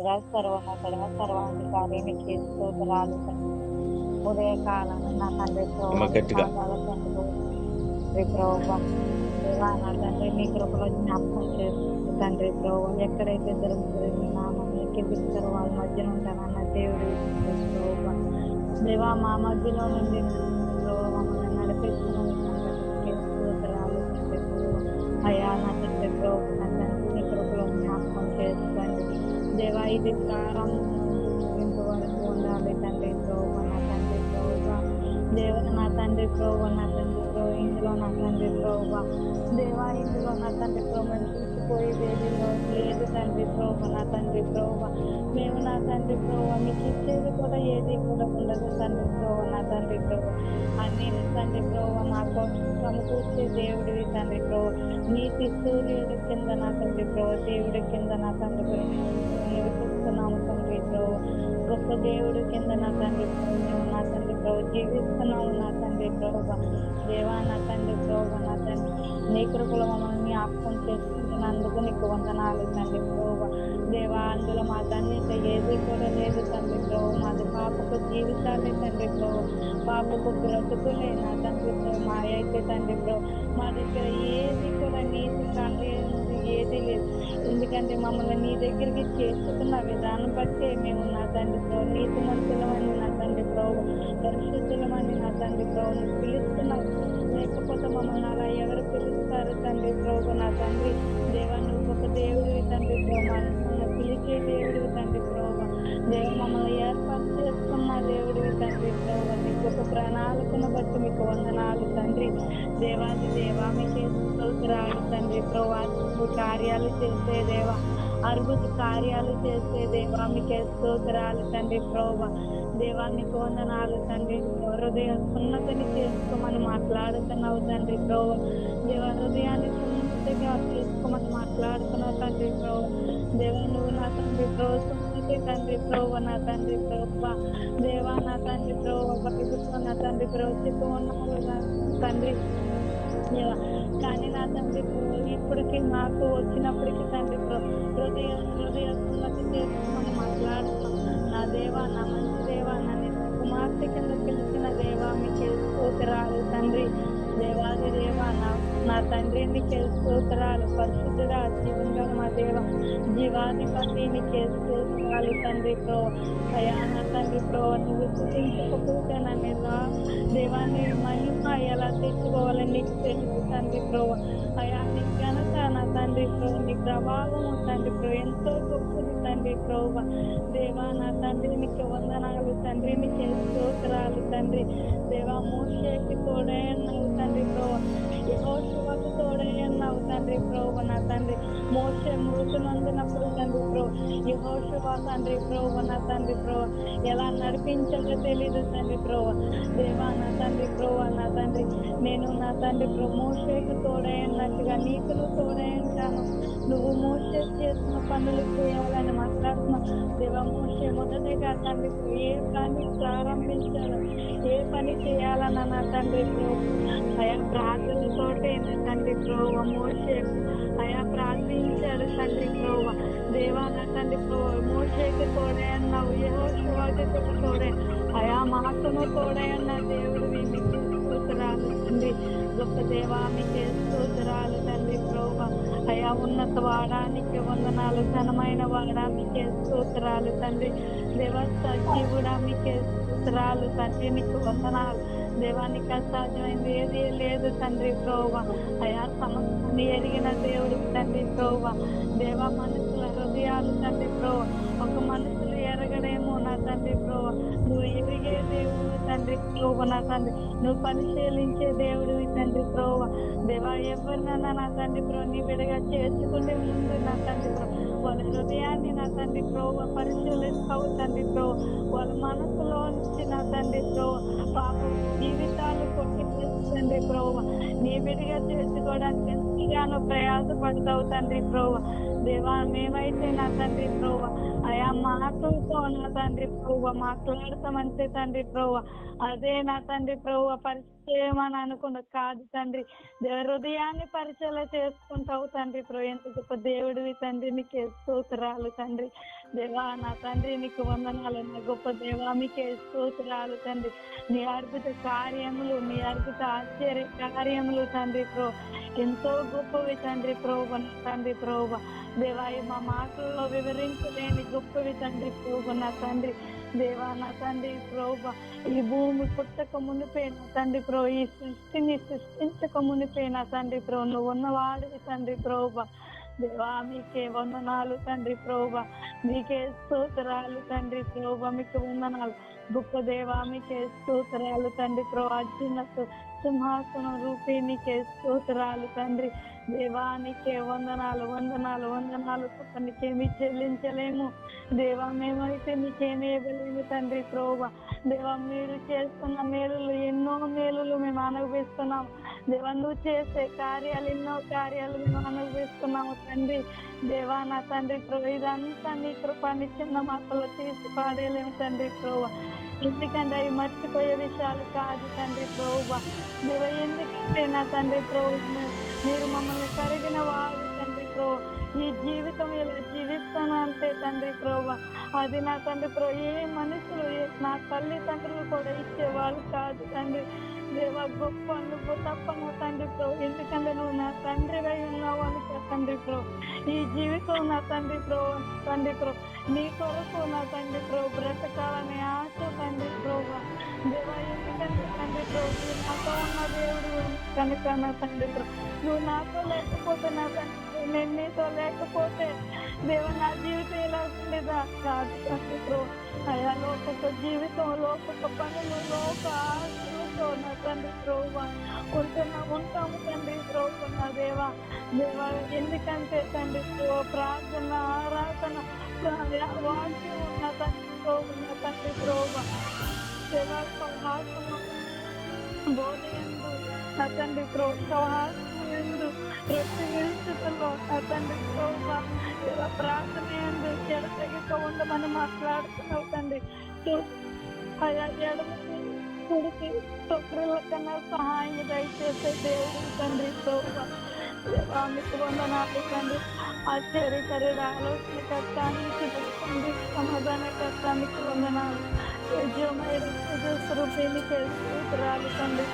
సర్వశక్తుడా సర్వనతుడా సర్వాధికారి నీకు స్తోత్రాలు ఉదయకాలం నా తండ్రి నా తండ్రి మీ కృపలో జ్ఞాపకం చేస్తుంది తండ్రి ప్రభావ ఎక్కడైతే ఇద్దరు ముగ్గురు మీ నామానికి ఇద్దరు వాళ్ళ మధ్యన ఉంటానన్న దేవుడు దేవా మా మధ్యలో నుండి ప్రభావ మమ్మల్ని నడిపిస్తున్న స్తోత్రాలు తండ్రి ప్రభావ అయ్యా నా దేవాయిది ఇది ప్రారంభం వరకు ఉండాలి తండ్రి ప్రభావ నా తండ్రి ప్రభావ దేవ నా తండ్రి ప్రభావ నా తండ్రి ప్రభావ ఇందులో నా తండ్రి ప్రభావ దేవా ఇందులో నా తండ్రి ప్రభావ చూసిపోయేది ఏదిలో లేదు తండ్రి ప్రభావ నా తండ్రి ప్రభావ మేము నా తండ్రి ప్రభావ మీకు ఇచ్చేది కూడా ఏది కూడా ఉండదు తండ్రి ప్రభావ నా తండ్రి తండ్రి ప్రభు నా కోసం సమకూర్చే దేవుడివి తండ్రి ప్రభు. నీతి సూర్యుడి కింద నా తండ్రి ప్రభు. దేవుడి కింద నా తండ్రి ప్రభావ నివసిస్తున్నాము తండ్రి ప్రభు. గొప్ప దేవుడి కింద నా తండ్రి ప్రభు. నా తండ్రి ప్రభు. జీవిస్తున్నాము నా తండ్రి ప్రభు. దేవా నా తండ్రి ప్రభు నా తండ్రి. నీ కృపలో మమ్మల్ని జ్ఞాపకం చేసుకుంటున్నందుకు నీకు వందనాలు తండ్రి ప్రభు. దేవా అందులో మా ధన్యత ఏది కూడా లేదు తండ్రి ప్రభావ మాది పాపకు జీవితాన్ని తండ్రి ప్రభావ పాపకు బ్రతుకులే నా తండ్రి ప్రభావ మా అయితే తండ్రి ప్రభావ మా దగ్గర ఏది కూడా నీతి తండ్రి ఏది లేదు. ఎందుకంటే మమ్మల్ని నీ దగ్గరికి చేసుకున్న విధానం బట్టే మేము నా తండ్రి ప్రభు. నీతి మంతులమని నా తండ్రి ప్రభు. పరిశుద్ధులమని నా తండ్రి ప్రభు. పిలుస్తున్నావు లేకపోతే మమ్మల్ని అలా ఎవరు పిలుస్తారు తండ్రి ప్రభు? నా ప్రణాళికను బట్టి మీకు వందనాలు తండ్రి. దేవాది దేవా మీకు స్తోత్రాలు తండ్రి. ప్రభా కార్యాలు చేసే దేవా అద్భుత కార్యాలు చేసే దేవా మీకే స్తోత్రాలు తండ్రి ప్రభా. దేవా వందనాలు తండ్రి. హృదయ సున్నతిని చేసుకోమని మాట్లాడుతున్నావు తండ్రి ప్రభా. దేవ హృదయాన్ని సున్నతిగా చేసుకోమని మాట్లాడుతున్నావు తండ్రి ప్రభా. దేవా నువ్వు నా తండ్రి ప్రభు తండ్రి ప్రభు నా తండ్రి ప్రభా దేవా నా తండ్రి ప్రభు బతుకుతో నా తండ్రి ప్రభు ఉన్నారు తండ్రి. దేవా కానీ నా తండ్రి ఇప్పటికి నాకు వచ్చినప్పటికీ తండ్రి హృదయ హృదయ చేసుకుని చేసుకోమని నా దేవా నా మంచి దేవా నన్ను కుమార్తె కింద పిలిచిన దేవా మీకు స్తోత్రాలు తండ్రి. దేవాది దేవా నా నా తండ్రి నీకే స్తోత్రాలు. పరిశుద్ధుడా జీవంగా మా దేవ జీవాధిపతి నీకే స్తోత్రాలు తండ్రి ప్రో. అయా తండ్రి ప్రో నువ్వు స్థుతించకపోతే నన్ను దేవాన్ని మహిమ ఎలా తెచ్చుకోవాలని నీకు తెలుసు తండ్రి ప్రో. అయా నీ ఘనత నా తండ్రి ప్రో నీ ప్రభావం తండ్రి ప్రో. ఎంతో గొప్పది తండ్రి ప్రో దేవా నా తండ్రి నీకు వందనాలు తండ్రి నీకు స్తోత్రాలు తండ్రి. దేవా మోషేకి తోడే అన్నావు తండ్రి ప్రో. యహోశివకు తోడే అన్నావు తండ్రి ప్రభ నా తండ్రి మోసే మృతి నందినప్పుడు తండ్రి ప్రభ యహోశివ తండ్రి ప్రభ నా తండ్రి ప్రభ ఎలా నడిపించాలో తెలీదు తండ్రి ప్రభ దేవా నా తండ్రి ప్రభ నా తండ్రి నేను నా తండ్రి ప్రభ మోషేకి తోడే అన్నట్టుగా నువ్వు నువ్వు మోసే చేసిన పనులు చేయాలని మాట్లాడుతున్నావు దేవ మోసే మొదటిగా తండ్రి ఏ పని ప్రారంభించాలి ఏ పని చేయాలన్న నా తండ్రి ఆయా అయా ప్రార్థనతోటే నా తండ్రి ప్రోవ మోసే అయా ప్రార్థించాడు తండ్రి ప్రోవ దేవా నా తండ్రి ప్రభు మోసేకి తోడే అన్నావు ఏవో శివాకి తోడే అయా మాకును తోడే అన్న దేవుడు మీకు స్తోత్రాలు తండ్రి గొప్ప దేవా మీకే స్తోత్రాలు తండ్రి ప్రభు. అయా ఉన్నత వాడానికి వందనాలు ఘనమైన వాడా మీకే స్తోత్రాలు తండ్రి దేవ సజీవుడా మీకే స్తోత్రాలు తండ్రి నీకు వందనాలు. దేవానికి అసాధ్యమైంది ఏది లేదు తండ్రి ప్రోవ అయా సమస్యని ఎరిగిన దేవుడు తండ్రి ప్రోవ దేవ మనుషుల హృదయాలు తండ్రి ప్రోవ ఒక మనుషులు ఎరగడేమో నా తండ్రి ప్రోవ నువ్వు ఎరిగే దేవుడు తండ్రి ప్రోవ నా తండ్రి. నువ్వు పరిశీలించే దేవుడు తండ్రి ప్రోవ. దేవా ఎవరినన్నా నా తండ్రి ప్రో నీ బిడగా చేర్చుకుంటే ముందు నా తండ్రి ప్రో వాళ్ళ హృదయాన్ని నా తండ్రి ప్రోవ పరిశీలిస్తావు తండ్రి ప్రో వాళ్ళ మనసులో నుంచి నా తండ్రి ప్రో పాప జీవితాలు కొట్టి తండ్రి ప్రో నీ బిడిగా చేసుకోవడానికి ఎంతగానో ప్రయాసపడతావు తండ్రి ప్రో దేవా మేమైతే నా తండ్రి ప్రోవ అయా మాటలతో నా తండ్రి ప్రోవ మాట్లాడతామంటే తండ్రి ప్రోవ అదే నా తండ్రి ప్రోవ పరిచయం అని అనుకున్న కాదు తండ్రి. హృదయాన్ని పరిచయం చేసుకుంటావు తండ్రి ప్రో ఎంత గొప్ప దేవుడివి తండ్రి. నీకు స్తోత్రాలు తండ్రి. దేవా నా తండ్రి నీకు వందనాలు నా గొప్ప దేవా మీకే స్తోత్రాలు తండ్రి. నీ అద్భుత కార్యములు నీ అద్భుత ఆశ్చర్య కార్యములు తండ్రి ప్రో ఎంతో గొప్పవి తండ్రి ప్రోభ నా తండ్రి ప్రోభ. దేవా మా మాటల్లో వివరించలేని గొప్పవి తండ్రి ప్రోభ నా తండ్రి. దేవా నా తండ్రి ప్రోభ ఈ భూమి పుట్టక మునిపే నా తండ్రి ప్రో ఈ సృష్టిని సృష్టించక మునిపే నా తండ్రి ప్రో నువ్వు ఉన్నవాడివి తండ్రి ప్రోభ. దేవా మీకే వందనాలు తండ్రి ప్రోభ. మీకే స్తోత్రాలు తండ్రి ప్రోభ. మీకు వందనాలు. గొప్ప దేవా మీకే స్తోత్రాలు తండ్రి ప్రో చిన్న సింహాసనం రూపి నీకే స్తోత్రాలు తండ్రి. దేవా నీకే వందనాలు వందనాలు వందనాలు. తప్ప నీకేమి చెల్లించలేము. దేవా మేమైతే నీకేమి ఇవ్వలేము తండ్రి ప్రోభ. దేవా మీరు చేస్తున్న మేలులు ఎన్నో మేలులు మేము అనుభవిస్తున్నాం. దేవా నువ్వు చేసే కార్యాలు ఎన్నో కార్యాలు మేము అనుభవిస్తున్నాము తండ్రి. దేవా నా తండ్రి ప్రభు ఇదంతా నీ కృపాన్ని చిన్న మాటలో తీసి పాడేలేము తండ్రి ప్రభు. ఎందుకంటే అవి మర్చిపోయే విషయాలు కాదు తండ్రి ప్రభు. దేవ ఎందుకంటే నా తండ్రి ప్రభు మీరు మమ్మల్ని కరిగిన వారు ప్రభు. ఈ జీవితం ఇలా జీవిస్తాను అంతే తండ్రి ప్రభా. అది నా తండ్రి ప్రభు. ఏ మనుషులు నా తల్లిదండ్రులు కూడా ఇచ్చేవాళ్ళు కాదు తండ్రి. దేవా గొప్ప నువ్వు తప్ప నా తండ్రి ప్రభు. ఎందుకంటే నువ్వు నా తండ్రిగా ఉన్నావు అని తండ్రి ప్రభు. ఈ జీవితం నా తండ్రి ప్రభు తండ్రి ప్రభు. నీ కొరకు నా తండ్రి ప్రభు బ్రతకాలని ఆశ తండ్రి ప్రభు. దేవా ఎందుకంటే తండ్రి ప్రభు నాతో ఉన్న దేవుడు కనుక నా తండ్రి ప్రభు. నువ్వు నాతో లేకపోతే నా తండ్రి ప్రభు, నేను లేకపోతే దేవ నా జీవితం ఎలా ఉండేదా కాదు తండ్రి ప్రభు అయా లోక జీవితం లోక పనులు లోక ఆశలతో నా తండ్రి ప్రభు కొంచెం ఉంటాము తండ్రి ప్రభు దేవా. దేవా ఎందుకంటే తండ్రి ప్రార్థన ఆరాధన ప్రా- వాక్యం ఉన్న తండ్రి ప్రభు నా తండ్రి ప్రభు దేవా సహాయము బోధయందు నా తండ్రి ప్రోత్సాహందు ప్రతి విరుచుటలో నా తండ్రి ప్రార్థన ఎందు ఎడతెగక ఉండమని మాట్లాడుతున్నావు తండ్రి. చూ- ఎడమకి కుడికి తొక్కుల కన్నా సహాయం దయచేసే దేవుడు తండ్రి మీకు వందనాలు తండ్రి. ఆశ్చర్యకరుడు ఆలోచన కష్టానికి తండ్రి సమాధాన కష్టానికి వందనాలు. యజ్ఞమైన స్వరూపిణికి సూత్రాలు తండ్రి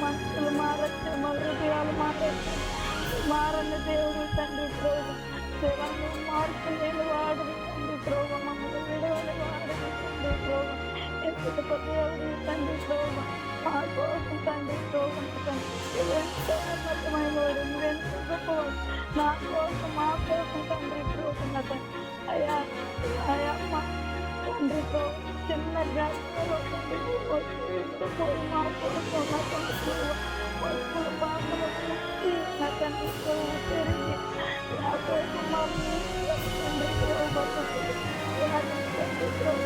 మనుషులు మారచ్చు మా హృదయాలు మారచ్చు మారని దేవుడు తండ్రి ప్రోగ దేవాన్ని మార్పు లేని వాడు తండ్రి ప్రోగ మమ్మల్ని విడవని వాడు తండ్రి ప్రోగ ఎందుకు దేవుడు తండ్రి ప్రోగ మా కోసం తండ్రి ప్రోగ ఎంతో ఉన్నతమైన వాడు నువ్వెంతో గొప్పవాడు నా కోసం మా కోసం తండ్రి ప్రోగ నా తండ్రి అయ్యా అయ్యా మా తండ్రి ప్రోగ చిన్న జాతరలో తండ్రి పోయి మా కోసం నా తండ్రి ప్రోగ వస్తువుల పాత్రలు చూసి నా తండ్రి ప్రోగ తిరిగి నా కోసం మా తండ్రి ప్రోగ తండ్రి ప్రోగ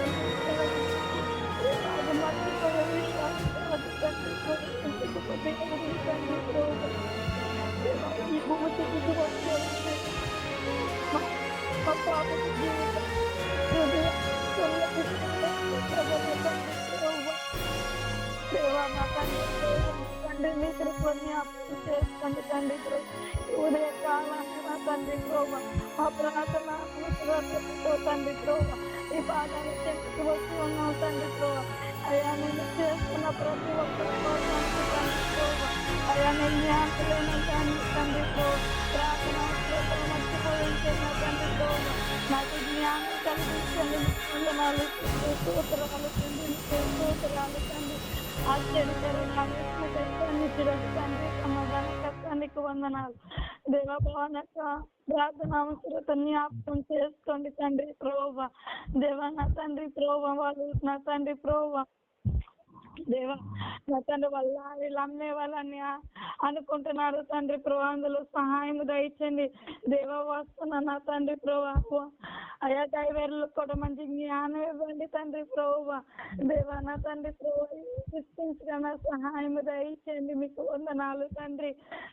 అది మర్చిపోయే విషయాలు కాదు తండ్రి ప్రోగ ఇంతకు దేవుడు తండ్రి ప్రోగ ఈ భూమికి దిగి వచ్చే మా మా పాపకి జీవితం హృదయం చల్లటి ప్రభు తండ్రి ప్రోగ దేవా నా తండ్రి తండ్రి మీ కృపని అప్పు చేసుకోండి తండ్రి ఉదయ కాలాన్ని నా తండ్రి ప్రోభ మా ప్రార్థన అవసరాలతో తండ్రి ప్రోభ ఈ పాదాల చెట్టుకు వచ్చి ఉన్నాం తండ్రి ప్రోభ అయ్యా నేను చేస్తున్న ప్రతి ఒక్కరి కోసం తండ్రి ప్రోభ అయ్యా నేను నాకు జ్ఞానం కలిగించండి వందనాలు సూత్రాలు తండ్రి సూత్రాలు కష్టానికి వందనాలు ప్రార్థన అవసరత జ్ఞాపకం చేసుకోండి తండ్రి ప్రోభ దేవ నా తండ్రి ప్రోభ వాళ్ళు నా తండ్రి ప్రోభ దేవా నా తండ్రి వల్ల వీళ్ళు అమ్మే వాళ్ళని అనుకుంటున్నారు తండ్రి ప్రభా అందులో సహాయం దయచండి. దేవా వస్తున్నా నా తండ్రి ప్రభా అయ్యా డ్రైవర్లు కూడా మంచి జ్ఞానం ఇవ్వండి తండ్రి ప్రభు. దేవా నా తండ్రి ప్రభు సృష్టించగా నా సహాయం దయచండి మీకు వందనాలు తండ్రి.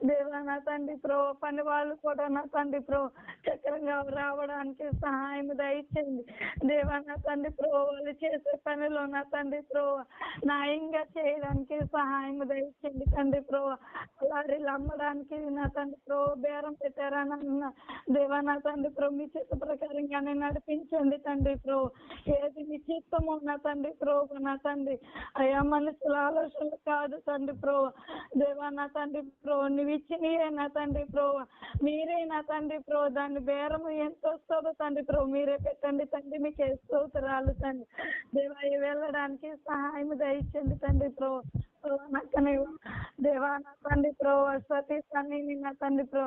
దేవా నా తండ్రి ప్రభా పని వాళ్ళు కూడా నా తండ్రి ప్రభు చక్రంగా రావడానికి సహాయం దయచండి. దేవా నా తండ్రి ప్రభు వాళ్ళు చేసే పనిలో నా తండ్రి ప్రభు నా న్యాయంగా చేయడానికి సహాయం దయచేయండి తండ్రి ప్రభు. లారీలు అమ్మడానికి నా తండ్రి ప్రభు బేరం పెట్టారని అన్న దేవా నా తండ్రి ప్రభు మీ చిత్త ప్రకారంగానే నడిపించండి తండ్రి ప్రభు. ఏది మీ చిత్తము నా తండ్రి ప్రభు నా తండ్రి. అయ్యా మనుషుల ఆలోచనలు కాదు తండ్రి ప్రభు. దేవా నా తండ్రి ప్రభు నువ్వు ఇచ్చినయే నా తండ్రి ప్రభు. మీరే నా తండ్రి ప్రభు దాని బేరం ఎంత వస్తుందో తండ్రి ప్రభు మీరే పెట్టండి తండ్రి మీకు స్తోత్రాలు తండ్రి. దేవా వెళ్ళడానికి సహాయం దయచండి తండ్రి ప్రభు నక్కని దేవా నా తండ్రి ప్రో సతీష్ అని నా తండ్రి ప్రో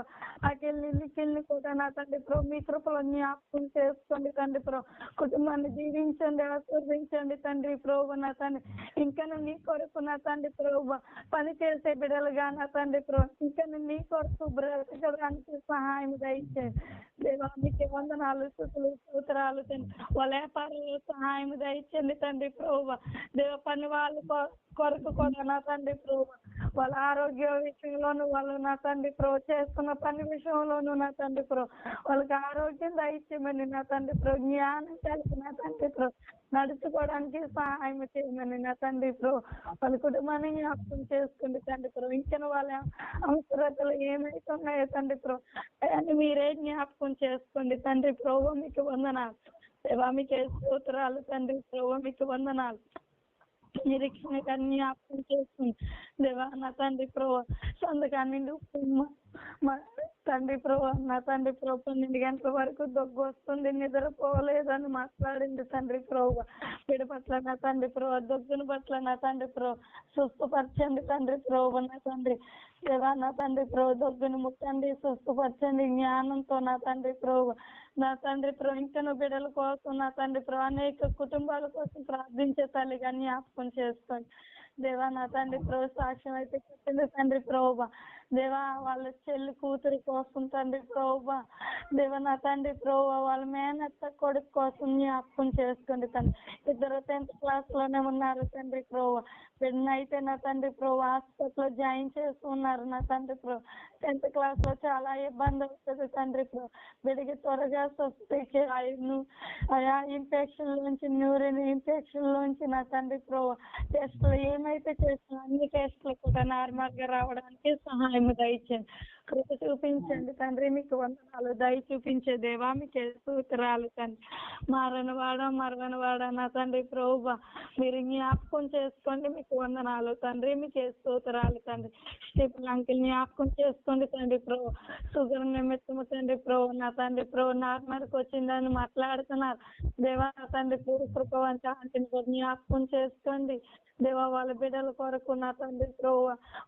అకెళ్ళి నిఖిల్ని కూడా నా తండ్రి ప్రో మీ కృపలో జ్ఞాపకం చేసుకోండి తండ్రి ప్రో కుటుంబాన్ని జీవించండి ఆశీర్వించండి తండ్రి ప్రభు నా తండ్రి. ఇంకా నీ కొరకు నా తండ్రి ప్రభు. పని చేసే బిడ్డలుగా నా తండ్రి ప్రో ఇంకా నీ కొరకు బ్రతకడానికి సహాయం దయచేయండి దేవా మీకు వందనాలు స్థుతులు సూత్రాలు తండ్రి. వాళ్ళ వ్యాపారంలో సహాయం దయచండి తండ్రి ప్రభు. దేవ పని వాళ్ళు కొరకు కొరకు నా తండ్రి ప్రభు వాళ్ళ ఆరోగ్య విషయంలోను వాళ్ళు నా తండ్రి ప్రభు చేస్తున్న పని విషయంలోను నా తండ్రి ప్రభు వాళ్ళకి ఆరోగ్యం దయచేయమని నా తండ్రి ప్రభు జ్ఞానం కలిసి నా తండ్రి ప్రభు నడుచుకోవడానికి సహాయం చేయమని నా తండ్రి ప్రభు వాళ్ళ కుటుంబాన్ని జ్ఞాపకం చేసుకోండి తండ్రి ప్రభు ఇంకా వాళ్ళ అవసరతలు ఏమైతే ఉన్నాయో తండ్రి ప్రభు మీరే జ్ఞాపకం చేసుకోండి. తండ్రి ప్రభు మీకు వందనాలు. దేవా మీకు స్తోత్రాలు తండ్రి ప్రభు మీకు వందనాలు. నిరీక్షణ జ్ఞాపకం చేస్తుంది. దేవా నా తండ్రి ప్రభు సంతకాన్ని మా తండ్రి ప్రభు నా తండ్రి ప్రభు పన్నెండు గంటల వరకు దగ్గు వస్తుంది నిద్రపోలేదని మాట్లాడింది తండ్రి ప్రభు. పిడి పట్ల నా తండ్రి ప్రభు దగ్గుని పట్ల నా తండ్రి ప్రభు సుస్థపరచండి తండ్రి ప్రభు నా తండ్రి. దేవా నా తండ్రి ప్రభు దగ్గుని ముట్టండి సుస్థపరచండి జ్ఞానంతో నా తండ్రి ప్రభు. నా తండ్రి ప్రభు బిడల బిడ్డల కోసం నా తండ్రి ప్రభు అనేక కుటుంబాల కోసం ప్రార్థించే తల్లిగా జ్ఞాపకం చేసుకోండి దేవా నా తండ్రి ప్రభు సాక్ష్యం అయితే చెప్పింది తండ్రి ప్రోభ. దేవా వాళ్ళ చెల్లి కూతురు కోసం తండ్రి ప్రోభ. దేవా నా తండ్రి ప్రోభ వాళ్ళ మేనత్త కొడుకు కోసం జ్ఞాపకం చేసుకోండి తండ్రి. ఇద్దరు టెన్త్ క్లాస్లోనే ఉన్నారు తండ్రి ప్రోభ. అయితే నా తండ్రి ప్రవ హాస్పిటల్లో జాయిన్ చేస్తున్నారు నా తండ్రి ప్రో టెన్త్ క్లాస్లో చాలా ఇబ్బంది అవుతుంది తండ్రి ప్రో బిడిగి త్వరగా స్వస్తికి ఆయన్ను ఆయా ఇన్ఫెక్షన్ లోంచి న్యూరిన్ ఇన్ఫెక్షన్ లోంచి నా తండ్రి ప్రభు. టెస్ట్లు ఏమైతే చేస్తున్నా అన్ని టెస్ట్లు కూడా నార్మల్గా రావడానికి సహాయం దయచేయండి. కృప చూపించండి తండ్రి మీకు వందనాలు. దయ చూపించే దేవా మీకు సూత్రాలు తండ్రి. మారనవాడ మరణవాడ నా తండ్రి ప్రభు మీరు జ్ఞాపకం చేసుకోండి మీకు వందనాలు తండ్రి మీకు సూత్రాలు తండ్రి. స్టీఫెన్ అంకిల్ జ్ఞాపకం చేసుకోండి తండ్రి ప్రభు షుగర్ నిమిత్తము తండ్రి ప్రభు నా తండ్రి ప్రభు నార్మల్కి వచ్చిందని మాట్లాడుతున్నారు. దేవా నా తండ్రి ప్రభు కృపవంత జ్ఞాపకం చేసుకోండి. దేవా వాళ్ళ బిడ్డల కొరకు నా తండ్రి ప్రభు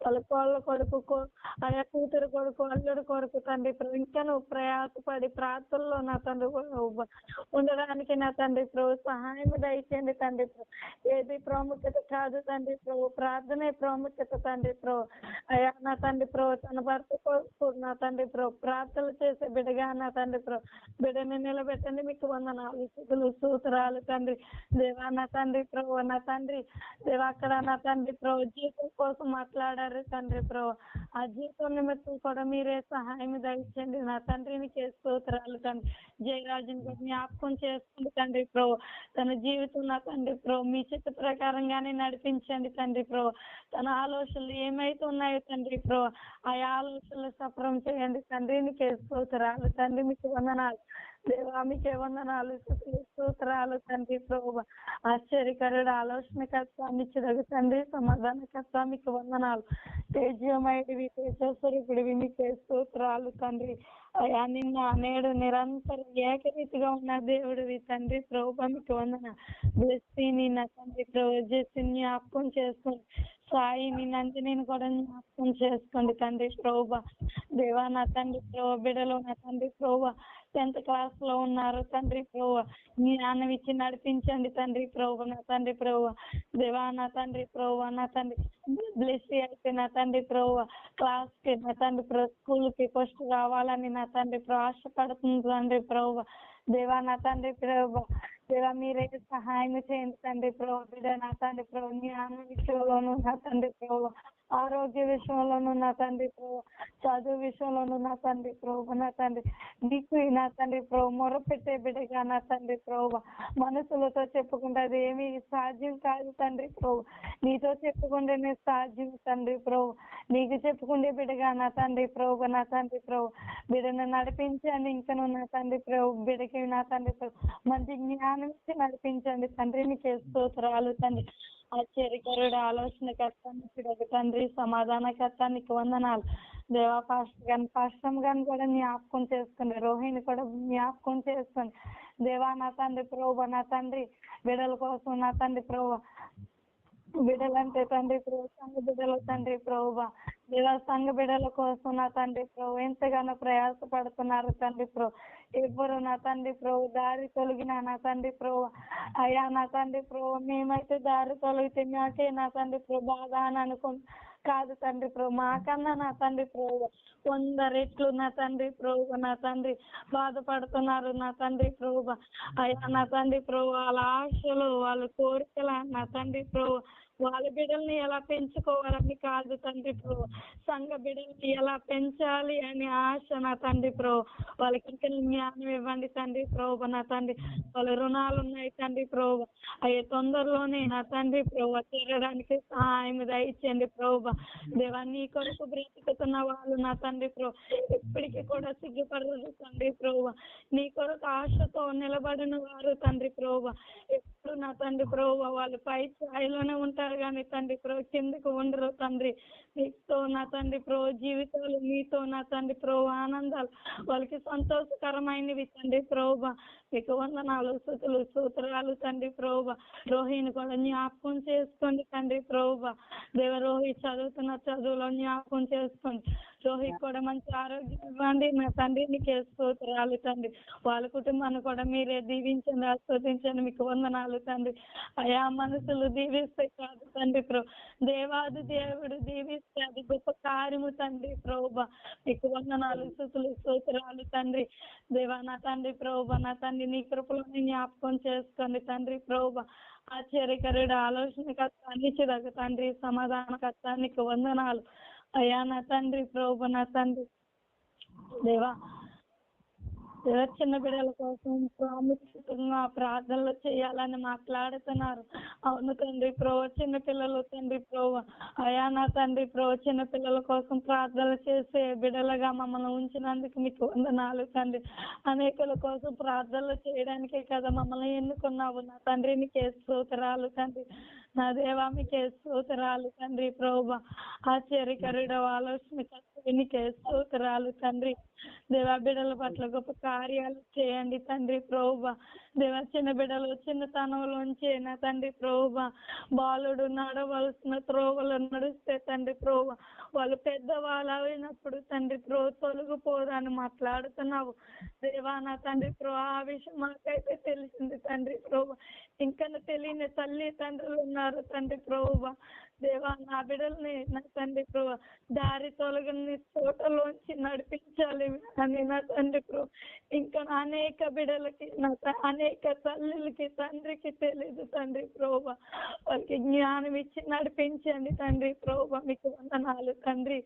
వాళ్ళ కోళ్ళ కొడుకు ఆయా కూతురు కొడుకు అల్లుడు కొరకు తండ్రి ప్రభు ఇంకా నువ్వు ప్రయాసపడి ప్రార్థనలో నా తండ్రి ఉండడానికి నా తండ్రి ప్రభు సహాయం దయచేయండి తండ్రి ఏది ప్రాముఖ్యత కాదు తండ్రి ప్రభు ప్రార్థనే ప్రాముఖ్యత తండ్రి ప్రభు అయ్యా నా తండ్రి ప్రభు తన భర్త కొరకు నా తండ్రి ప్రభు ప్రార్థనలు చేసే బిడ్డగా నా తండ్రి ప్రభు బిడ్డని నిలబెట్టండి మీకు వందనాలు స్థుతులు సూత్రాలు తండ్రి. దేవా నా తండ్రి ప్రభు నా తండ్రి. దేవా అక్కడ నా తండ్రి ప్రభు. జీతం కోసం మాట్లాడారు తండ్రి ప్రభు. ఆ జీతం నిమిత్తం కూడా మీరే సహాయం దయచండి నా తండ్రిని స్తోత్రాలు తండ్రి. జయరాజుని కూడా జ్ఞాపకం చేసుకోండి తండ్రి ప్రభు. తన జీవితం నా తండ్రి ప్రభు. మీ చిత్త ప్రకారంగానే నడిపించండి తండ్రి ప్రభు. తన ఆలోచనలు ఏమైతే ఉన్నాయో తండ్రి ప్రభు ఆ ఆలోచనలు సఫరం చేయండి తండ్రిని నీకే తండ్రి మీకు వందనాలు. దేవా మీకే వందనాలు స్తోత్రాలు తండ్రి ప్రభు ఆశ్చర్యకరుడు ఆలోచనకర్త నిత్యుడగు తండ్రి సమాధానకర్త మీకు వందనాలు. తేజమైడివి తేజస్వరూపుడివి మీకే స్తోత్రాలు తండ్రి. అయా నిన్న నేడు నిరంతరం ఏకరీతిగా ఉన్న దేవుడివి తండ్రి ప్రభు మీకు వందన బ్లెస్సీని నా తండ్రి ప్రభు చేసి జ్ఞాపకం సాయి సాయిని నేను కూడా జ్ఞాపకం చేసుకోండి తండ్రి ప్రభు. దేవా నా తండ్రి ప్రోభ బిడలో నా తండ్రి ప్రభు. టెన్త్ క్లాస్లో ఉన్నారు తండ్రి ప్రభు. జ్ఞానం ఇచ్చి నడిపించండి తండ్రి ప్రభు నా తండ్రి ప్రోభ. దేవా నా తండ్రి ప్రభు నా తండ్రి. బ్లెస్ అయితే నా తండ్రి ప్రోభ. క్లాస్కి నా తండ్రి స్కూల్కి ఫస్ట్ రావాలని నా తండ్రి ప్రభు ఆశపడుతుంది తండ్రి ప్రోభ. దేవా నా తండ్రి ప్రభు దేవా మీరే సహాయం చేయండి తండ్రి ప్రభు బిడ్డ నా తండ్రి ప్రభు జ్ఞానం విషయంలోను నా తండ్రి ప్రభు. ఆరోగ్య విషయంలోనూ నా తండ్రి ప్రభు చదువు విషయంలోను నా తండ్రి ప్రభు నా తండ్రి నీకు నా తండ్రి ప్రభు మొరపెట్టే బిడ్డగా నా తండ్రి ప్రభు మనసులతో చెప్పుకుంటే అది ఏమీ సాధ్యం కాదు తండ్రి ప్రభు నీతో చెప్పుకుంటేనే సాధ్యం తండ్రి ప్రభు నీకు చెప్పుకుంటే బిడ్డగా నా తండ్రి ప్రభు నా తండ్రి ప్రభు బిడ్డను నడిపించండి ఇంకను నా తండ్రి ప్రభు బిడ్డకి నా తండ్రి ప్రభు మంచి జ్ఞానం ఇచ్చి నడిపించండి తండ్రి. నీకు స్తోత్రాలు తండ్రి. ఆశ్చర్యకరుడు ఆలోచనకర్త నీకు తండ్రి సమాధానకర్త నీకు వందనాలు. దేవా పాస్ట్ కానీ పాస్టమ్ కానీ కూడా జ్ఞాపకం చేసుకుని రోహిణి కూడా జ్ఞాపకం చేసుకుని దేవా నా తండ్రి ప్రభు నా తండ్రి బిడల కోసం నా తండ్రి ప్రభు బిడ్డలంటే తండ్రి ప్రభు సంఘ తండ్రి ప్రభు దేవా సంఘ బిడల కోసం నా తండ్రి ప్రభు ఎంతగానో ప్రయాసపడుతున్నారు తండ్రి ప్రభు ఎవ్వరు నా తండ్రి ప్రభు దారి తొలగిన నా తండ్రి ప్రభు అయ్యా నా తండ్రి ప్రభు మేమైతే దారి తొలగితే మాకే నా తండ్రి ప్రభు బాధ అని అనుకో కాదు తండ్రి ప్రభు మాకన్నా నా తండ్రి ప్రభు వంద రెట్లు నా తండ్రి ప్రభు నా తండ్రి బాధపడుతున్నారు నా తండ్రి ప్రభు అయ్యా నా తండ్రి ప్రభు వాళ్ళ ఆశలు వాళ్ళ కోరికల నా తండ్రి ప్రభు వాళ్ళ బిడ్డల్ని ఎలా పెంచుకోవాలని కాదు తండ్రి ప్రభు. సంఘ బిడ్డల్ని ఎలా పెంచాలి అని ఆశ నా తండ్రి ప్రభు. వాళ్ళకి ఇంకా జ్ఞానం ఇవ్వండి తండ్రి ప్రభు నా తండ్రి. వాళ్ళ రుణాలు ఉన్నాయి తండ్రి ప్రభు. అయ్యే తొందరలోనే నా తండ్రి ప్రోభ తీరడానికి సహాయం దయచేయండి ప్రోభ. దేవా నీ కొరకు బ్రతుకుతున్న వాళ్ళు నా తండ్రి ప్రో ఇప్పటికీ కూడా సిగ్గుపడరు తండ్రి ప్రభు. నీ కొరకు ఆశతో నిలబడిన వారు తండ్రి ప్రభు. ఎప్పుడు నా తండ్రి ప్రభు వాళ్ళు పై స్థాయిలోనే ఉంటారు. కానీ తండ్రి ప్రో కిందకు ఉండరు తండ్రి? నీతో నా తండ్రి ప్రో జీవితాలు మీతో నా తండ్రి ప్రో ఆనందాలు వాళ్ళకి సంతోషకరమైనవి తండ్రి ప్రోభ మీకు వందనాలు స్థుతులు సూత్రాలు తండ్రి ప్రోభ రోహిణి కూడా జ్ఞాపకం చేసుకోండి తండ్రి ప్రోభ దేవ రోహిత్ చదువుతున్న చదువులో జ్ఞాపకం చేసుకోండి. రోహిత్ కూడా మంచి ఆరోగ్యం ఇవ్వండి నా తండ్రి నీకే తండ్రి. వాళ్ళ కుటుంబాన్ని కూడా మీరే దీవించండి ఆస్వాదించండి మీకు వందనాలు తండ్రి. అయా మనసులు దీవిస్తే కాదు తండ్రి ప్రభు. దేవాది దేవుడు దీవిస్తే అది గొప్ప కార్యము తండ్రి ప్రభు. మీకు వందనాలు స్థుతులు స్తోత్రాలు తండ్రి. దేవా నా తండ్రి ప్రభు నా తండ్రి నీ కృపలోని జ్ఞాపకం చేసుకోండి తండ్రి ప్రభు. ఆశ్చర్యకరుడు ఆలోచనకర్త అన్నిచ్చిదగ తండ్రి సమాధానకర్త నీకు వందనాలు. అయ్యా నా తండ్రి ప్రభు నా తండ్రి. దేవా దేవా చిన్న బిడ్డల కోసం ప్రాముఖ్యంగా ప్రార్థనలు చేయాలని మాట్లాడుతున్నారు. అవును తండ్రి ప్రభు చిన్న పిల్లలు తండ్రి ప్రభు. అయా నా తండ్రి ప్రభు చిన్న పిల్లల కోసం ప్రార్థనలు చేసే బిడ్డలుగా మమ్మల్ని ఉంచినందుకు మీకు వందనాలు తండ్రి. అనేకుల కోసం ప్రార్థనలు చేయడానికే కదా మమ్మల్ని ఎన్నుకున్నావు నా తండ్రి. నీకే స్తోత్రాలు తండ్రి. నా దేవా మీకే స్తోత్రాలు తండ్రి ప్రభు. ఆశ్చర్యకరుడు ఆలోచన నీకే స్తోత్రాలు తండ్రి. దేవా బిడ్డల పట్ల గొప్ప కార్యాలు చేయండి తండ్రి ప్రోభ. దేవా చిన్న బిడ్డలు చిన్నతనంలోంచి నా తండ్రి ప్రభు. బాలుడు నడవలసిన త్రోవలు నడిస్తే తండ్రి ప్రోభ. వాళ్ళు పెద్దవాళ్ళు అయినప్పుడు తండ్రి ప్రో తొలగిపోదని మాట్లాడుతున్నావు. దేవా నా తండ్రి ప్రో ఆ విషయం మాకైతే తెలిసింది తండ్రి ప్రభు. ఇంకా తెలియని తల్లి తండ్రులు ఉన్నారు తండ్రి ప్రభు దేవా నా బిడ్డల్ని నా తండ్రి ప్రభు దారి తొలగని తోటలోంచి నడిపించాలి అని నా తండ్రి ప్రభు. ఇంకా అనేక బిడ్డలకి నా అనేక తల్లులకి తండ్రికి తెలియదు తండ్రి ప్రభు. వాళ్ళకి జ్ఞానం ఇచ్చి నడిపించండి తండ్రి ప్రభు. మీకు వందనాలు తండ్రి.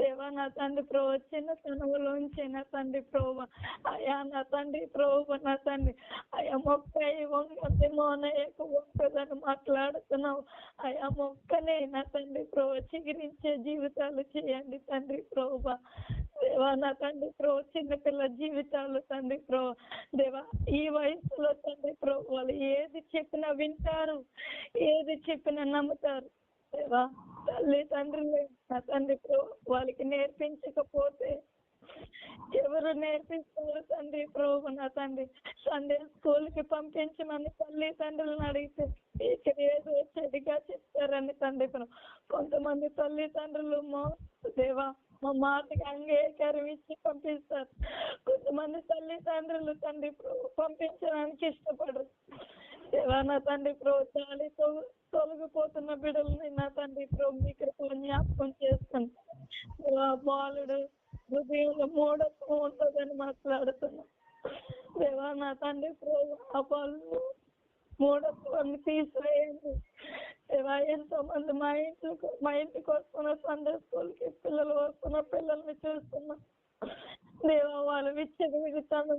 దేవా నా తండ్రి ప్రభు చిన్న తనవులోంచి నా తండ్రి ప్రభు. అయా నా తండ్రి ప్రభు నా తండ్రి. అయా మొక్క వంగతే మోనయ్యకు వంకదని మాట్లాడుతున్నావు. అయా మొక్కనే అయినా తండ్రి ప్రభు చిగిరించే జీవితాలు చేయండి తండ్రి ప్రభు. దేవా నా తండ్రి ప్రభు చిన్నపిల్ల జీవితాలు తండ్రి ప్రభు. దేవా ఈ వయసులో తండ్రి ప్రభు వాళ్ళు ఏది చెప్పినా వింటారు ఏది చెప్పినా నమ్ముతారు. దేవా తల్లి తండ్రి నా తండ్రి ప్రభు వాళ్ళకి నేర్పించకపోతే ఎవరు నేర్పిస్తారు తండ్రి? ప్రభు నా తండ్రి. సండే స్కూల్కి పంపించమని తల్లి తండ్రులను అడిగితే ఇక్కడ ఏదో చెడిగా చెప్తారని తండ్రి కొంతమంది తల్లిదండ్రులు మా దేవా మా మాటకి అంగీకారం ఇచ్చి పంపిస్తారు. కొంతమంది తల్లిదండ్రులు తండ్రి ప్రభు పంపించడానికి ఇష్టపడరు. దేవా నా తండ్రి ప్రభు చాలి తొలగిపోతున్న బిడ్డల్ని నా తండ్రి ప్రభు మీ కృపలో జ్ఞాపకం చేస్తాను. బాలుడు హృదయంలో మూఢత్వం ఉంటుందని మాట్లాడుతున్నా. దేవా నా తండ్రి ప్రభు ఆ మూఢత్వాన్ని తీసివేయండి. దేవా ఎంతో మంది మా ఇంటికి మా ఇంటికి వస్తున్న సండే స్కూల్కి పిల్లలు వస్తున్న పిల్లల్ని చూస్తున్నా. దేవా వాళ్ళు విచ్చని విగుతాను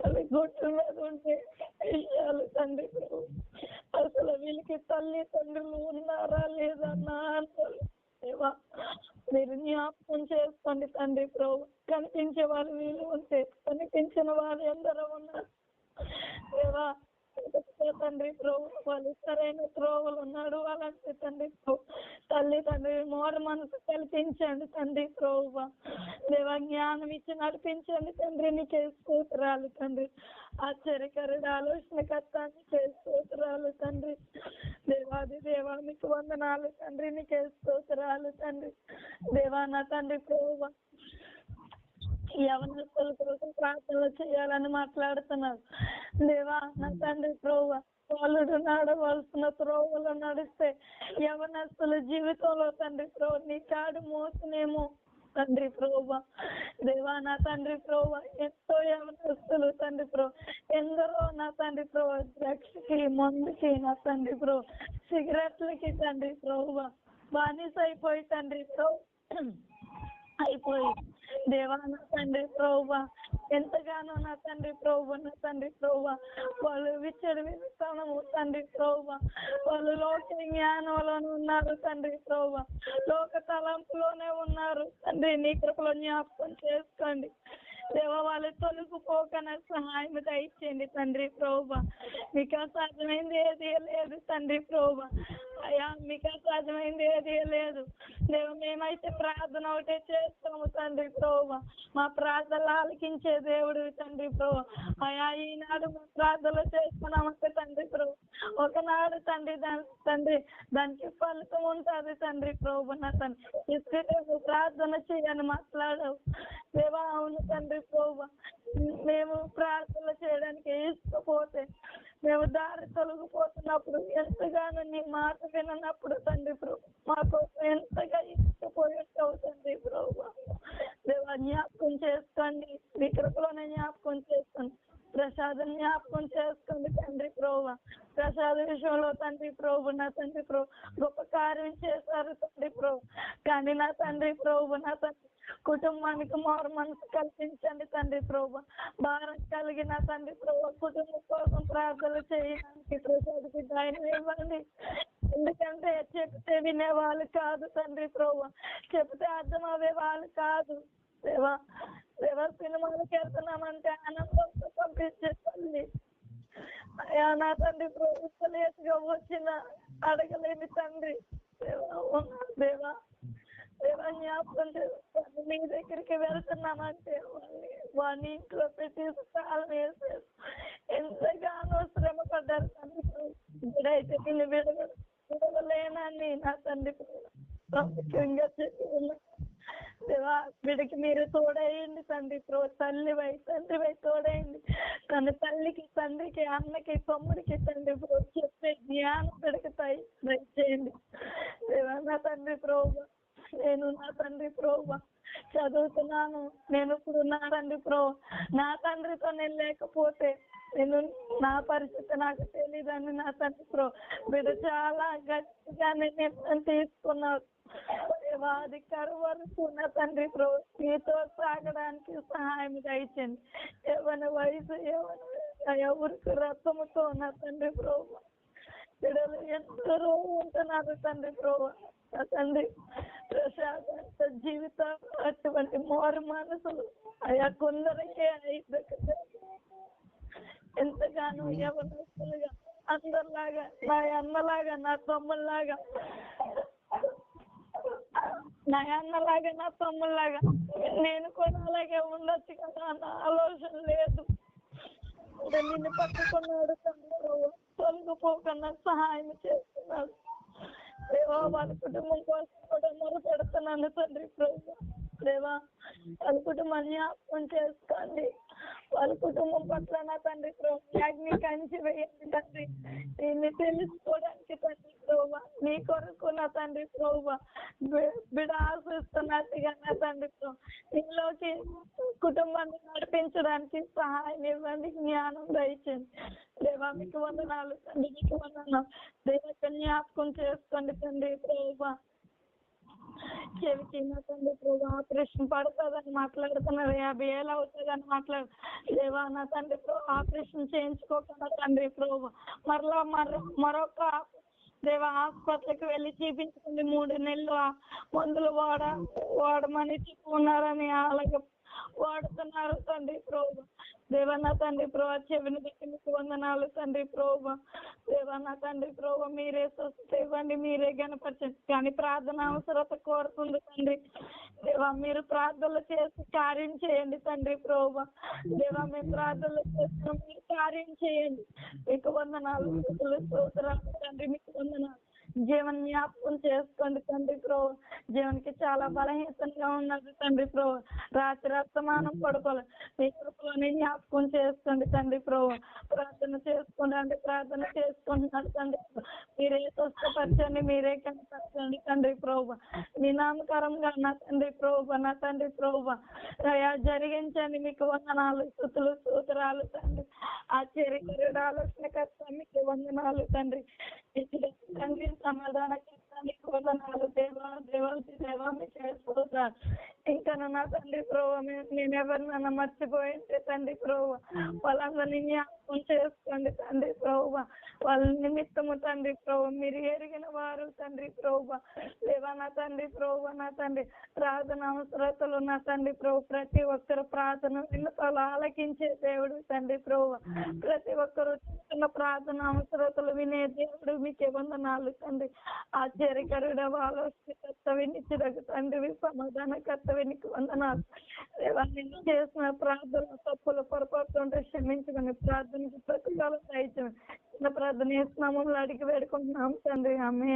వాళ్ళ గుట్ల మీద ఉంటే విషయాలు తండ్రి ప్రభు. అసలు వీళ్ళకి తల్లి తండ్రులు ఉన్నారా లేదా నా అసలు దేవా మీరు జ్ఞాపకం చేసుకోండి తండ్రి ప్రభు. కనిపించే వారు వీళ్ళు ఉంటే కనిపించిన వారు ఎందరో ఉన్నారు. దేవా తండ్రి వాళ్ళు సరైన త్రోవలు నడవాలంటే తండ్రి తల్లి తండ్రి మోర మనసు కల్పించండి తండ్రి ప్రభు. దేవా జ్ఞానం ఇచ్చి నడిపించండి తండ్రి నీకే స్తోత్రాలు తండ్రి. ఆశ్చర్యకరుడు ఆలోచన చేసుకోతురాలు తండ్రి. దేవాది దేవా మీకు వందనాలు తండ్రి నీకే స్తోత్రాలు తండ్రి. దేవా నా తండ్రి ప్రభు యవనస్తుల కోసం ప్రార్థనలు చేయాలని మాట్లాడుతున్నారు. దేవా నా తండ్రి ప్రోవ వాళ్ళు నడవలసిన త్రోవలు నడిస్తే యవనస్తుల జీవితంలో తండ్రి ప్రో నీ కాడు మోసనేమో తండ్రి ప్రోభ. దేవా నా తండ్రి ప్రోభ ఎంతో యవనస్తులు తండ్రి ప్రో ఎందరో నా తండ్రి ప్రో ద్రక్షకి మందుకి నా తండ్రి ప్రో సిగరెట్లకి తండ్రి ప్రోభ. బానిస అయిపోయి తండ్రి ప్రో అయిపోయి దేవా నా తండ్రి ప్రోభ ఎంతగానో నా తండ్రి ప్రోభ నా తండ్రి ప్రోభ వాళ్ళు విచ్చడి విత్తనము తండ్రి ప్రోభ వాళ్ళు లోక జ్ఞానంలోనే ఉన్నారు తండ్రి ప్రోభ లోక తలంపులోనే ఉన్నారు తండ్రి నీ కృపలో జ్ఞాపకం చేసుకోండి. దేవ వాళ్ళు నాకు సహాయం దయచేయండి తండ్రి ప్రోభ. మీకు అసాధ్యమైంది ఏది లేదు తండ్రి ప్రోభ. అయ్యా మీకు అసాధ్యమైంది ఏది లేదు. దేవ మేమైతే ప్రార్థన ఒకటే చేస్తాము తండ్రి ప్రోభ. మా ప్రార్థనలు ఆలకించే దేవుడు తండ్రి ప్రోభ. అయ్యా ఈనాడు మా ప్రార్థనలు చేసుకున్నామంటే తండ్రి ప్రభు. ఒకనాడు తండ్రి దాని తండ్రి దానికి ఫలితం ఉంటుంది తండ్రి ప్రోభ నా తండ్రి. ప్రార్థన చేయని మాట్లాడవు. దేవా అవును తండ్రి ప్రభు మేము ప్రార్థన చేయడానికి ఇష్టపోతే మేము దారి తొలగిపోతున్నప్పుడు ఎంతగానో నీ మాట విననప్పుడు తండ్రి ప్రభు మా కోసం ఎంతగా ఇష్టపోయేట్టు తండ్రి ప్రభు. దేవా జ్ఞాపకం చేసుకోండి మీ కృపలోనే జ్ఞాపకం చేసుకోండి ప్రసాదం జ్ఞాపకం చేసుకోండి ప్రభు. ప్రసాద విషయంలో తండ్రి ప్రభు నా తండ్రి ప్రభు. గొప్ప కార్యం చేశారు తండ్రి ప్రభు. కానీ నా తండ్రి ప్రభు నా తండ్రి కుటుంబానికి మారు మనసు కల్పించండి తండ్రి ప్రభు. భారం కలిగిన తండ్రి ప్రభు కుటుంబం కోసం ప్రార్థనలు చేయడానికి ప్రసాదకి ధైర్యం ఇవ్వండి. ఎందుకంటే చెప్తే వినే వాళ్ళు కాదు తండ్రి ప్రభు. చెప్తే అర్థం అవే వాళ్ళు కాదు. దేవా దేవా సినిమాలకు వెళ్తున్నామంటే ఆనందంతో పంపించేసండి నా తండ్రి ప్రభుత్వలేసుగా వచ్చిన అడగలేని తండ్రి దేవా ఉన్నా దేవా దేవా జ్ఞాపకం చేసుకోండి నీ దగ్గరికి వెళ్తున్నామంటే వాళ్ళని వాని ఇంట్లో పెట్టి తాళం వేసేసి ఎంతగానో శ్రమ పడ్డారు తండ్రి ఇప్పుడైతే నిన్ను విడవ విడవలేనని నా తండ్రి ప్రాముఖ్యంగా చెప్పి ఉన్నా దేవా వీడికి మీరు తోడేయండి తండ్రి ప్రో తల్లి వై తండ్రి వై తోడేయండి తన తల్లికి తండ్రికి అన్నకి తమ్ముడికి తండ్రి ప్రో చెప్పే జ్ఞానం పెడతాయి దయచేయండి. దేవా నా తండ్రి ప్రోభ నేను నా తండ్రి ప్రోభ చదువుతున్నాను నేను ఇప్పుడు నా తండ్రి ప్రో నా తండ్రితో నేను లేకపోతే నేను నా పరిస్థితి నాకు తెలియదని నా తండ్రి ప్రో మీరు చాలా గట్టిగా నేను తీసుకున్నారు. అది కరువు వరకు నా తండ్రి ప్రో మీతో సాగడానికి సహాయం దయచండి ఏమైనా వయసు ఏమైనా ఎవరికి రక్తముతో నా తండ్రి ప్రభు బిడ్డలు ఎందరో ఉంటున్నారు తండ్రి ప్రభు తండ్రి ప్రశాంత జీవితం అటువంటి మోరు మనసులు అయ్యా కొందరికే ఐదు ఎంతగానో ఎవరిగా అందరిలాగా నా అన్నలాగా నా తమ్ముళ్ళలాగా నా అన్నలాగా నా తమ్ముళ్ళలాగా నేను కూడా అలాగే ఉండొచ్చు కదా అన్న ఆలోచన లేదు. నిన్ను పట్టుకున్నాడు. తొలగిపోకుండా సహాయం చేస్తున్నాడు. దేవా వాళ్ళ కుటుంబం కోసం కూడా మొదలు తండ్రి ప్రభు. దేవా వాళ్ళ కుటుంబాన్ని జ్ఞాపకం చేసుకోండి. వాళ్ళ కుటుంబం పట్ల నా తండ్రి ప్రభు కంచి వేయండి తండ్రి. దీన్ని తెలుసుకోవడానికి తండ్రి ప్రోభ. నీ కొరకు నా తండ్రి ప్రభు. బిడ ఆశిస్తున్నట్టుగా నా తండ్రి ప్రభు. నీలోకి కుటుంబాన్ని నడిపించడానికి సహాయం ఇవ్వండి. జ్ఞానం దయచండి దేవా మీకు వందనాలు. తండ్రి మీకు వందనాలు. దేవ జ్ఞాపకం చేసుకోండి తండ్రి ప్రభా. చెవి నా తండ్రి ప్రభా ఆపరేషన్ పడుతుందని మాట్లాడుతున్నారు. యాభై ఏళ్ళు అవుతుందని మాట్లాడు దేవా నా తండ్రి ప్రభా ఆపరేషన్ చేయించుకోకుండా తండ్రి ప్రభు మరలా మరో మరొక దేవ ఆసుపత్రికి వెళ్ళి చూపించుకుంది. మూడు నెలలు మందులు వాడ వాడమని చెప్పుకున్నారని అలాగే వాడుతున్నారు తండ్రి ప్రభు. దేవన్న తండ్రి ప్రభా చెవిని మీకు వందనాలు తండ్రి ప్రోభ. దేవనా తండ్రి ప్రోభ మీరే స్వస్థత ఇవ్వండి మీరే గణపరచండి. కానీ ప్రార్థన అవసరత కోరుతుంది తండ్రి. దేవా మీరు ప్రార్థనలు చేసి కార్యం చేయండి తండ్రి ప్రోభ. దేవా మేము ప్రార్థనలు చేస్తున్నాం మీరు కార్యం చేయండి. మీకు వందనాలు స్తుతులు, స్తోత్రాలు తండ్రి మీకు వందనాలు. జీవన్ జ్ఞాపకం చేసుకోండి తండ్రి ప్రో జీవన్కి చాలా బలహీనంగా ఉన్నది తండ్రి ప్రో రాత్రి అస్తమానం పడుకోలేదు మీ జ్ఞాపకం చేసుకోండి తండ్రి ప్రో ప్రార్థన చేసుకోండి ప్రార్థన చేసుకుంటున్నాడు తండ్రి మీరే స్వస్థపరచండి మీరే కనపరచండి తండ్రి ప్రోభ. మీ నామకరంగా నా తండ్రి ప్రోభ నా తండ్రి ప్రోభ. అయా జరిగించండి మీకు వందనాలు స్థుతులు సూత్రాలు తండ్రి. ఆశ్చర్యకరుడు ఆలోచనకర్త మీకు వందనాలు తండ్రి తండ్రి. సమాధానం ఇస్తాను దేవా దేవాది దేవా మీ చేసుకోతారు ఇంకా నా తండ్రి ప్రోవ నేను ఎవరినైనా మర్చిపోయింటే తండ్రి ప్రోవ. వాళ్ళందరినీ జ్ఞాపకం చేసుకోండి తండ్రి ప్రోవ. వాళ్ళ నిమిత్తము తండ్రి ప్రోవ. మీరు ఎరిగిన వారు తండ్రి ప్రోవ. లేవా నా తండ్రి ప్రోవ నా తండ్రి ప్రార్థన అవసరతలు నా తండ్రి ప్రోవ. ప్రతి ఒక్కరు ప్రార్థన విన్నపాలు ఆలకించే దేవుడు తండ్రి ప్రోవ. ప్రతి ఒక్కరు చిన్న ప్రార్థన అవసరతలు వినే దేవుడు మీకే వందనాలు తండ్రి ఆశ్చర్యకరుడ ఆలోచనకర్త వినిచ్చిరకు తండ్రి సమాధాన కర్తవి వినికి వందనాలు. నిన్ను చేసిన ప్రార్థన తప్పుల పొరపాటు ఉంటే క్షమించుకుని ప్రార్థనకి ప్రతికాలం దయచండి చిన్న ప్రార్థన చేస్తున్నాము అడిగి వేడుకుంటున్నాం తండ్రి. ఆమె